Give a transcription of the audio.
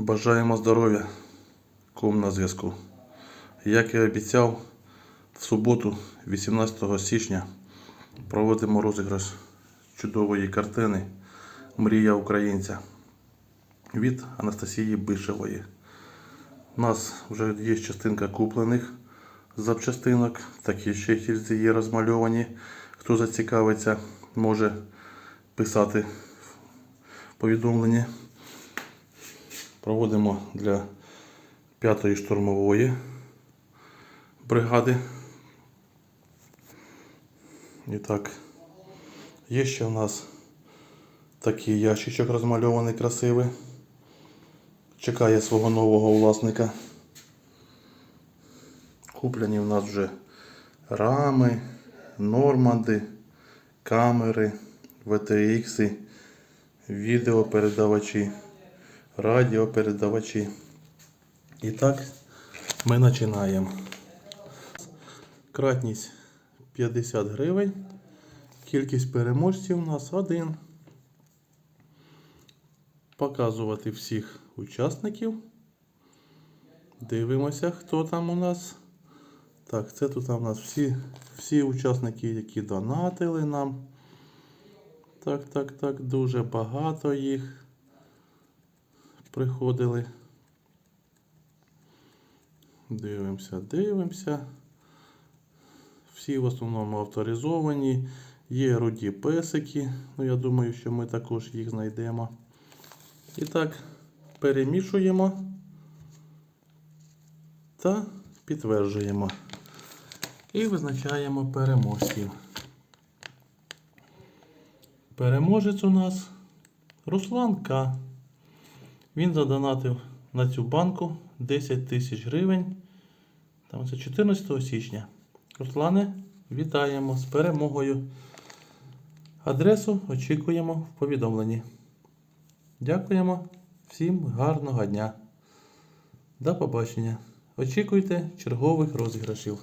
Бажаємо здоров'я, кум на зв'язку. Як і обіцяв, в суботу, 18 січня, проводимо розіграш чудової картини Мрія українця від Анастасії Бишевої. У нас вже є частинка куплених запчастинок, такі ще гільзи є розмальовані. Хто зацікавиться, може писати повідомлення. Проводимо для 5-ї штурмової бригади. І так, є ще у нас такий ящичок розмальований красивий. Чекає свого нового власника. Куплені в нас вже рами, норманди, камери, VTX, відеопередавачі, радіопередавачі. І так, ми починаємо. Кратність 50 гривень. Кількість переможців у нас один. Показувати всіх учасників. Дивимося, хто там у нас. Так, це тут у нас всі, всі учасники, які донатили нам. Так, так, так, дуже багато їх приходили. Дивимося, дивимося. Всі в основному авторизовані. Є руді песики. Ну, я думаю, що ми також їх знайдемо. І так, перемішуємо та підтверджуємо. І визначаємо переможців. Переможець у нас Руслан К. Він задонатив на цю банку 10 тисяч гривень. Там це 14 січня. Руслане, вітаємо з перемогою. Адресу очікуємо в повідомленні. Дякуємо всім гарного дня. До побачення. Очікуйте чергових розіграшів.